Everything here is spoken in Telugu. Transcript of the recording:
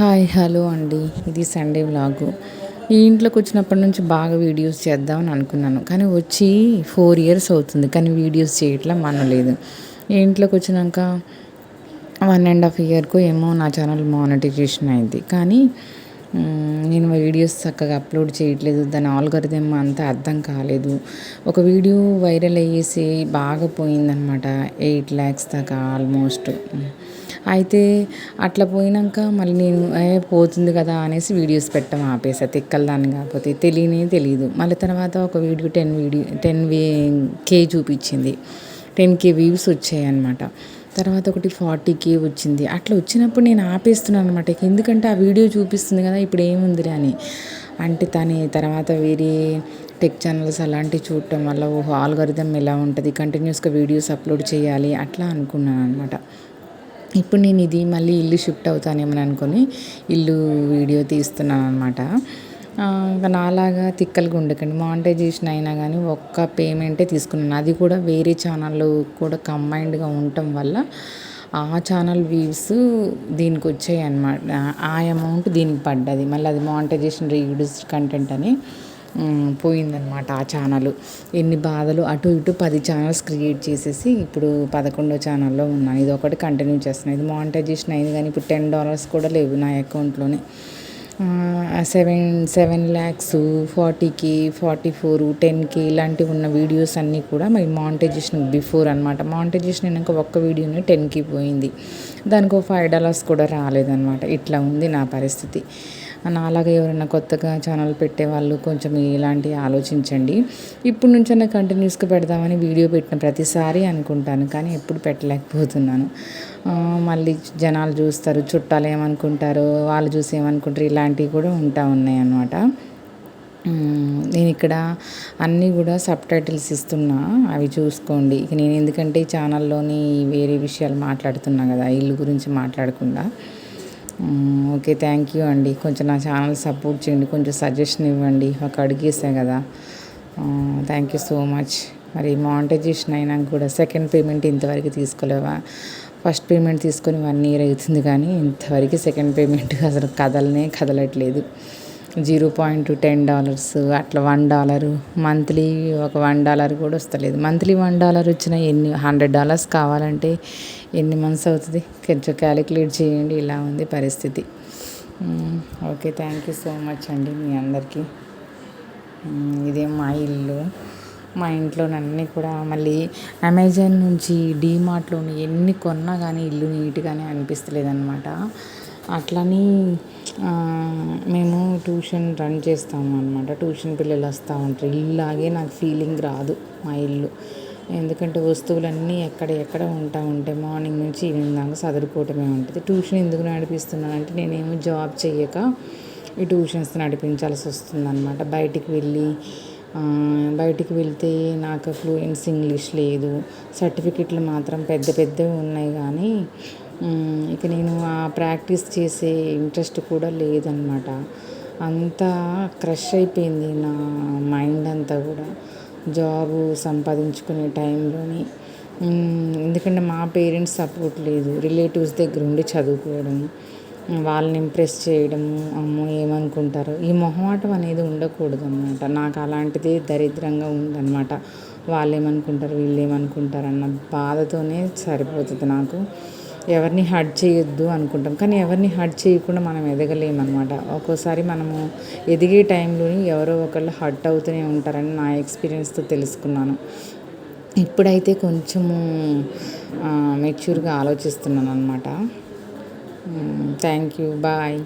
హాయ్ హలో అండి. ఇది సండే వ్లాగు. ఈ ఇంట్లోకి వచ్చినప్పటి నుంచి బాగా వీడియోస్ చేద్దామని అనుకున్నాను. కానీ వచ్చి ఫోర్ ఇయర్స్ అవుతుంది. కానీ వీడియోస్ చేయట్లా మనలేదు ఈ ఇంట్లోకి వచ్చినాక వన్ అండ్ హాఫ్ ఇయర్కు ఏమో నా ఛానల్ మానిటైజేషన్ అయింది. కానీ నేను వీడియోస్ చక్కగా అప్లోడ్ చేయట్లేదు. దాని ఆల్గరిథం అంతా అర్థం కాలేదు. ఒక వీడియో వైరల్ అయ్యేసి బాగా పోయిందనమాట ఎయిట్ ల్యాక్స్ దాకా ఆల్మోస్ట్. అయితే అట్లా పోయినాక మళ్ళీ నేను ఏ పోతుంది కదా అనేసి వీడియోస్ పెట్టడం ఆపేసా. తిక్కల దాన్ని కాకపోతే తెలియనే తెలియదు మళ్ళీ తర్వాత ఒక వీడియో టెన్ వీడియో టెన్ వే కే చూపించింది. టెన్ కే వ్యూస్ వచ్చాయి అనమాట తర్వాత ఒకటి ఫార్టీ కే వచ్చింది. అట్లా వచ్చినప్పుడు నేను ఆపేస్తున్నాను అనమాట ఎందుకంటే ఆ వీడియో చూపిస్తుంది కదా ఇప్పుడు ఏముందిరా అని. అంటే తని తర్వాత వేరే టెక్ ఛానల్స్ అలాంటివి చూడటం వల్ల ఓహో ఆల్గరిథం ఎలా ఉంటుంది కంటిన్యూస్గా వీడియోస్ అప్లోడ్ చేయాలి అట్లా అనుకున్నాను అనమాట ఇప్పుడు నేను ఇది మళ్ళీ ఇల్లు షిఫ్ట్ అవుతానేమని అనుకొని ఇల్లు వీడియో తీస్తున్నాను అనమాట ఇంకా నాలాగా తిక్కలుగా ఉండకండి. మానిటైజేషన్ అయినా కానీ ఒక్క పేమెంటే తీసుకున్నాను. అది కూడా వేరే ఛానళ్ళు కూడా కంబైన్డ్గా ఉండటం వల్ల ఆ ఛానల్ వ్యూస్ దీనికి వచ్చాయి అన్నమాట. ఆ అమౌంట్ దీనికి పడ్డది. మళ్ళీ అది మానిటైజేషన్ రీయూడ్స్ కంటెంట్ అని. పోయిందనమాట ఆ ఛానల్. ఎన్ని బాధలు అటు ఇటు పది ఛానల్స్ క్రియేట్ చేసేసి ఇప్పుడు పదకొండో ఛానల్లో ఉన్నాను ఇది ఒకటి కంటిన్యూ చేస్తున్నాను ఇది మానిటైజేషన్ అయింది కానీ ఇప్పుడు టెన్ డాలర్స్ కూడా లేవు నా అకౌంట్లోనే. సెవెన్ సెవెన్ ల్యాక్స్ ఫార్టీకి ఫార్టీ ఫోర్ టెన్కి ఇలాంటివి ఉన్న వీడియోస్ అన్నీ కూడా మరి మానిటైజేషన్ బిఫోర్ అనమాట మానిటైజేషన్ అయినాక ఒక్క వీడియోనే టెన్కి పోయింది. దానికి ఒక ఫైవ్ డాలర్స్ కూడా రాలేదన్నమాట. ఇట్లా ఉంది నా పరిస్థితి. నాలాగా ఎవరైనా కొత్తగా ఛానల్ పెట్టేవాళ్ళు కొంచెం ఇలాంటివి ఆలోచించండి. ఇప్పుడు నుంచైనా కంటిన్యూస్గా పెడదామని వీడియో పెట్టిన ప్రతిసారి అనుకుంటాను కానీ ఎప్పుడు పెట్టలేకపోతున్నాను. మళ్ళీ జనాలు చూస్తారు చుట్టాలు ఏమనుకుంటారు వాళ్ళు చూసి ఏమనుకుంటారు ఇలాంటివి కూడా ఉంటా ఉన్నాయి అన్నమాట. నేను ఇక్కడ అన్నీ కూడా సబ్ టైటిల్స్ ఇస్తున్నా అవి చూసుకోండి. ఇక నేను ఎందుకంటే ఛానల్లోని వేరే విషయాలు మాట్లాడుతున్నా కదా ఇల్లు గురించి మాట్లాడకుండా. ఓకే థ్యాంక్ యూ అండి. కొంచెం నా ఛానల్ సపోర్ట్ చేయండి. కొంచెం సజెషన్ ఇవ్వండి. ఒక అడిగేసా కదా. థ్యాంక్ యూ సో మచ్ మరి మానిటైజేషన్ అయినాక కూడా సెకండ్ పేమెంట్ ఇంతవరకు తీసుకోలేవా? ఫస్ట్ పేమెంట్ తీసుకొని వన్ ఇయర్ అవుతుంది కానీ ఇంతవరకు సెకండ్ పేమెంట్ అసలు కదలనే కదలట్లేదు. జీరో పాయింట్ టెన్ డాలర్స్ అట్లా వన్ డాలరు. మంత్లీ ఒక వన్ డాలర్ కూడా వస్తలేదు. మంత్లీ వన్ డాలర్ వచ్చిన ఎన్ని హండ్రెడ్ డాలర్స్ కావాలంటే ఎన్ని మంత్స్ అవుతుంది? కొంచెం క్యాలిక్యులేట్ చేయండి. ఇలా ఉంది పరిస్థితి. Okay thank you so much అండి మీ అందరికీ. ఇదే మా ఇల్లు. మా ఇంట్లోనన్నీ కూడా మళ్ళీ అమెజాన్ నుంచి డీమార్ట్లోని ఎన్ని కొన్నా కానీ ఇల్లు నీట్గానే అనిపిస్తలేదన్నమాట. అట్లని మేము ట్యూషన్ రన్ చేస్తాము అనమాట ట్యూషన్ పిల్లలు వస్తూ ఉంటారు. ఇల్లాగే నాకు ఫీలింగ్ రాదు మా ఇల్లు. ఎందుకంటే వస్తువులన్నీ ఎక్కడ ఎక్కడ ఉంటా ఉంటే మార్నింగ్ నుంచి ఈవినింగ్ దాకా చదువుకోవటమే ఉంటుంది. ట్యూషన్ ఎందుకు నడిపిస్తున్నానంటే నేనేమో జాబ్ చేయక ఈ ట్యూషన్స్ నడిపించాల్సి వస్తుందన్నమాట. బయటికి వెళ్ళి బయటికి వెళ్తే నాకు ఫ్లూయెన్స్ ఇంగ్లీష్ లేదు. సర్టిఫికెట్లు మాత్రం పెద్ద పెద్దవి ఉన్నాయి కానీ ఇక నేను ఆ ప్రాక్టీస్ చేసే ఇంట్రెస్ట్ కూడా లేదనమాట అంతా క్రష్ అయిపోయింది నా మైండ్ అంతా కూడా. జాబు సంపాదించుకునే టైంలోని. ఎందుకంటే మా పేరెంట్స్ సపోర్ట్ లేదు. రిలేటివ్స్ దగ్గర ఉండి చదువుకోవడం వాళ్ళని ఇంప్రెస్ చేయడం అమ్మో ఏమనుకుంటారు. ఈ మొహమాటం అనేది ఉండకూడదు అనమాట నాకు అలాంటిది దరిద్రంగా ఉందన్నమాట. వాళ్ళు ఏమనుకుంటారు వీళ్ళు ఏమనుకుంటారు అన్న బాధతోనే సరిపోతుంది నాకు. ఎవరిని హర్ట్ చేయొద్దు అనుకుంటాం. కానీ ఎవరిని హర్ట్ చేయకుండా మనం ఎదగలేమన్నమాట. ఒక్కోసారి మనము ఎదిగే టైంలోని ఎవరో ఒకళ్ళు హర్ట్ అవుతూనే ఉంటారని నా ఎక్స్పీరియన్స్తో తెలుసుకున్నాను. ఇప్పుడైతే కొంచెము మెచ్యూర్గా ఆలోచిస్తున్నాను అనమాట థ్యాంక్ యూ. బాయ్.